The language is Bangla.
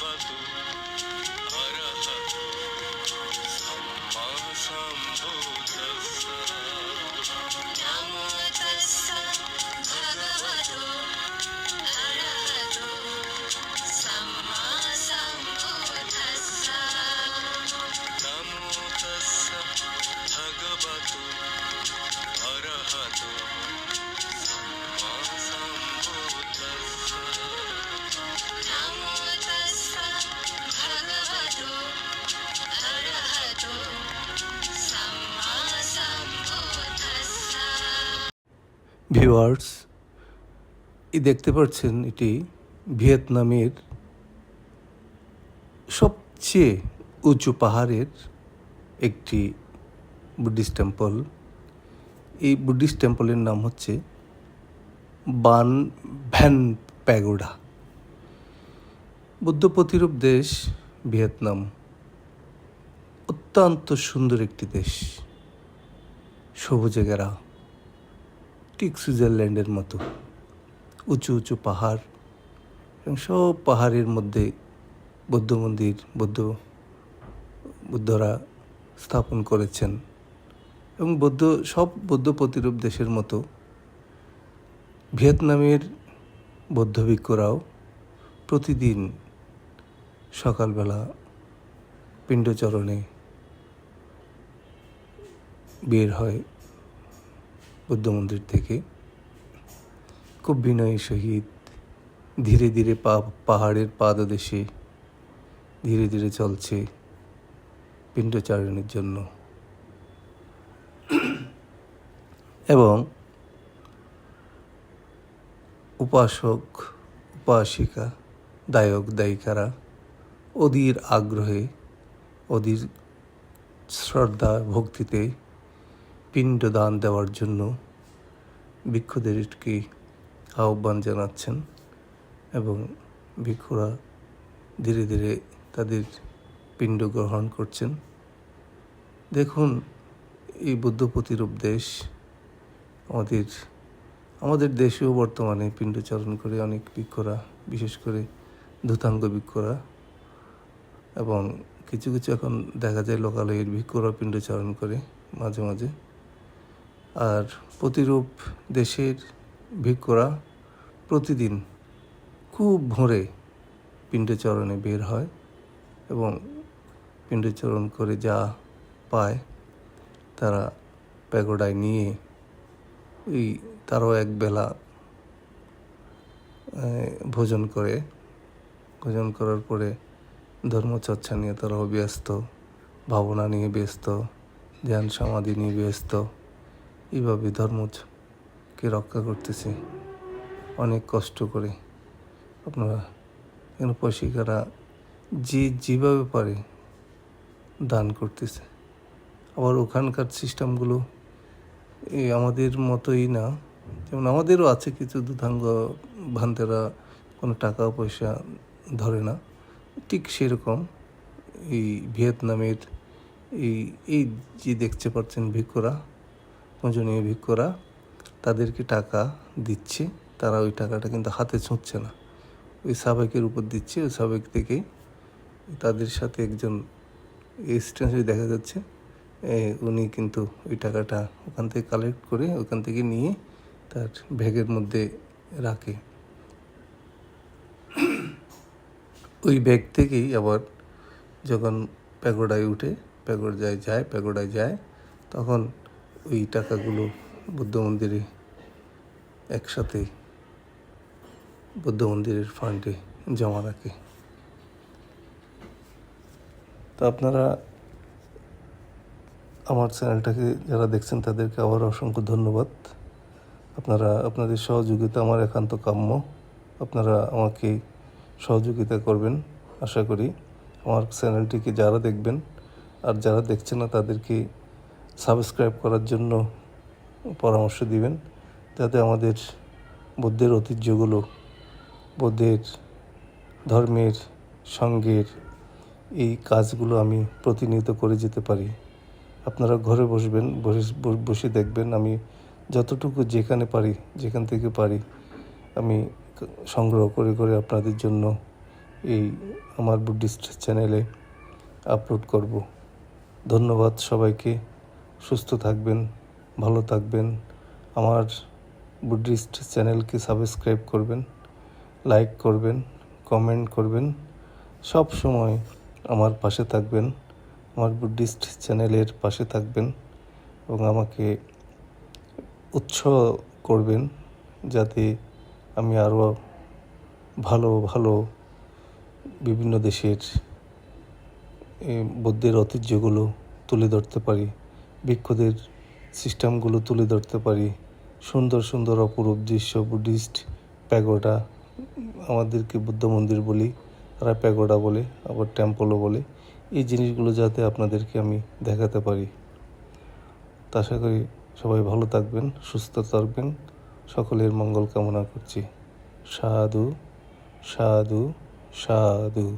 levando. ভিউয়ার্স দেখতে পাচ্ছেন এটি ভিয়েতনামের সবচেয়ে উঁচু পাহাড়ের একটি বুদ্ধিস্ট টেম্পল। এই বুদ্ধিস্ট টেম্পলের নাম হচ্ছে বান ভ্যান প্যাগোডা। বুদ্ধ প্রতিরূপ দেশ ভিয়েতনাম। অত্যন্ত সুন্দর একটি দেশ। সবুজে ঘেরা। ঠিক সুইজারল্যান্ডের মতো। উঁচু উঁচু পাহাড় এবং সব পাহাড়ের মধ্যে বৌদ্ধ মন্দির, বৌদ্ধ, বুদ্ধরা স্থাপন করেছেন এবং বৌদ্ধ, সব বৌদ্ধ প্রতিরূপ দেশের মতো ভিয়েতনামের বৌদ্ধ ভিক্ষুরাও প্রতিদিন সকালবেলা পিণ্ডচরণে বের হয়। বুদ্ধ মন্দির থেকে খুব বিনয়ী সহিত ধীরে ধীরে পা, পাহাড়ের পাদদেশে ধীরে ধীরে চলছে পিণ্ডচারণের জন্য। এবং উপাসক, উপাসিকা, দায়ক, দায়িকারা অধীর আগ্রহে, অধীর শ্রদ্ধা, ভক্তিতে পিণ্ডদান দেওয়ার জন্য ভিক্ষুদেরকে আহ্বান জানাচ্ছেন এবং ভিক্ষুরা ধীরে ধীরে তাদের পিণ্ড গ্রহণ করছেন। দেখুন, এই বুদ্ধ প্রতিরূপ দেশ আমাদের আমাদের দেশেও বর্তমানে পিণ্ডচারণ করে অনেক ভিক্ষুরা, বিশেষ করে ধূতাঙ্গ ভিক্ষুরা এবং কিছু কিছু এখন দেখা যায় লোকালয়ের ভিক্ষুরা পিণ্ডচারণ করে মাঝে মাঝে। আর প্রতিরূপ দেশের ভিক্ষুরা প্রতিদিন খুব ভোরে পিণ্ডচরণে বের হয় এবং পিণ্ডচরণ করে যা পায় তারা প্যাগোডায় নিয়ে ওই তারও এক বেলা ভোজন করে। ভোজন করার পরে ধর্মচর্চা নিয়ে তারাও ব্যস্ত ভাবনা নিয়ে ব্যস্ত, ধ্যান সমাধি নিয়ে ব্যস্ত। এইভাবে ধর্মকে রক্ষা করতেছে, অনেক কষ্ট করে। আপনারা কেন পয়সিকারা যে যেভাবে পারে দান করতেছে। আবার ওখানকার সিস্টেমগুলো এই আমাদের মতোই না। যেমন আমাদেরও আছে কিছু দুধাঙ্গ ভান্তেরা, কোনো টাকা পয়সা ধরে না। ঠিক সেরকম এই ভিয়েতনামের এই এই যে দেখতে পাচ্ছেন ভিক্ষুরা পূজনীয় ভিক্ষুরা তাদেরকে টাকা দিচ্ছে, তারা ওই টাকাটা কিন্তু হাতে ছুঁচ্ছে না। ওই সাবেকের উপর দিচ্ছে, ওই সাবেক থেকে তাদের সাথে একজন স্টেশনে দেখা যাচ্ছে। উনি কিন্তু ওই টাকাটা ওখান থেকে কালেক্ট করে ওখান থেকে নিয়ে তার ব্যাগের মধ্যে রাখে। ওই ব্যাগ থেকেই আবার যখন প্যাগোডায় উঠে, প্যাগোডায় যায় প্যাগোডায় যায়, তখন ওই টাকাগুলো বুদ্ধ মন্দিরে একসাথে বুদ্ধ মন্দিরের ফান্ডে জমা রাখে। তো আপনারা আমার চ্যানেলটাকে যারা দেখছেন তাদেরকে আবার অসংখ্য ধন্যবাদ। আপনারা, আপনাদের সহযোগিতা আমার একান্ত কাম্য। আপনারা আমাকে সহযোগিতা করবেন, আশা করি। আমার চ্যানেলটিকে যারা দেখবেন আর যারা দেখছে না তাদেরকে সাবস্ক্রাইব করার জন্য পরামর্শ দিবেন, যাতে আমাদের বুদ্ধের ঐতিহ্যগুলো, বুদ্ধের ধর্মের সঙ্গের এই কাজগুলো আমি প্রতিনিয়ত করে যেতে পারি। আপনারা ঘরে বসবেন, বসে বসে দেখবেন, আমি যতটুকু যেখানে পারি, যেখান থেকে পারি, আমি সংগ্রহ করে করে আপনাদের জন্য এই আমার বুদ্ধিস্ট চ্যানেলে আপলোড করব। ধন্যবাদ সবাইকে। সুস্থ থাকবেন, ভালো থাকবেন। আমার বুদ্ধিস্ট চ্যানেলকে সাবস্ক্রাইব করবেন, লাইক করবেন, কমেন্ট করবেন। সব সময় আমার পাশে থাকবেন, আমার বুদ্ধিস্ট চ্যানেলের পাশে থাকবেন এবং আমাকে উৎসাহ করবেন যাতে আমি আরও ভালো ভালো বিভিন্ন দেশের বৌদ্ধের ঐতিহ্যগুলো তুলে ধরতে পারি। বৃক্ষদের সিস্টেমগুলো তুলে ধরতে পারি। সুন্দর সুন্দর অপরূপ দৃশ্য বুদ্ধিস্ট প্যাগোডা আমাদেরকে বুদ্ধ মন্দির বলি, তারা প্যাগোডা বলে, আবার টেম্পলও বলে। এই জিনিসগুলো যাতে আপনাদেরকে আমি দেখাতে পারি। তা আশা করি সবাই ভালো থাকবেন, সুস্থ থাকবেন। সকলের মঙ্গল কামনা করছি। সাধু সাধু সাধু।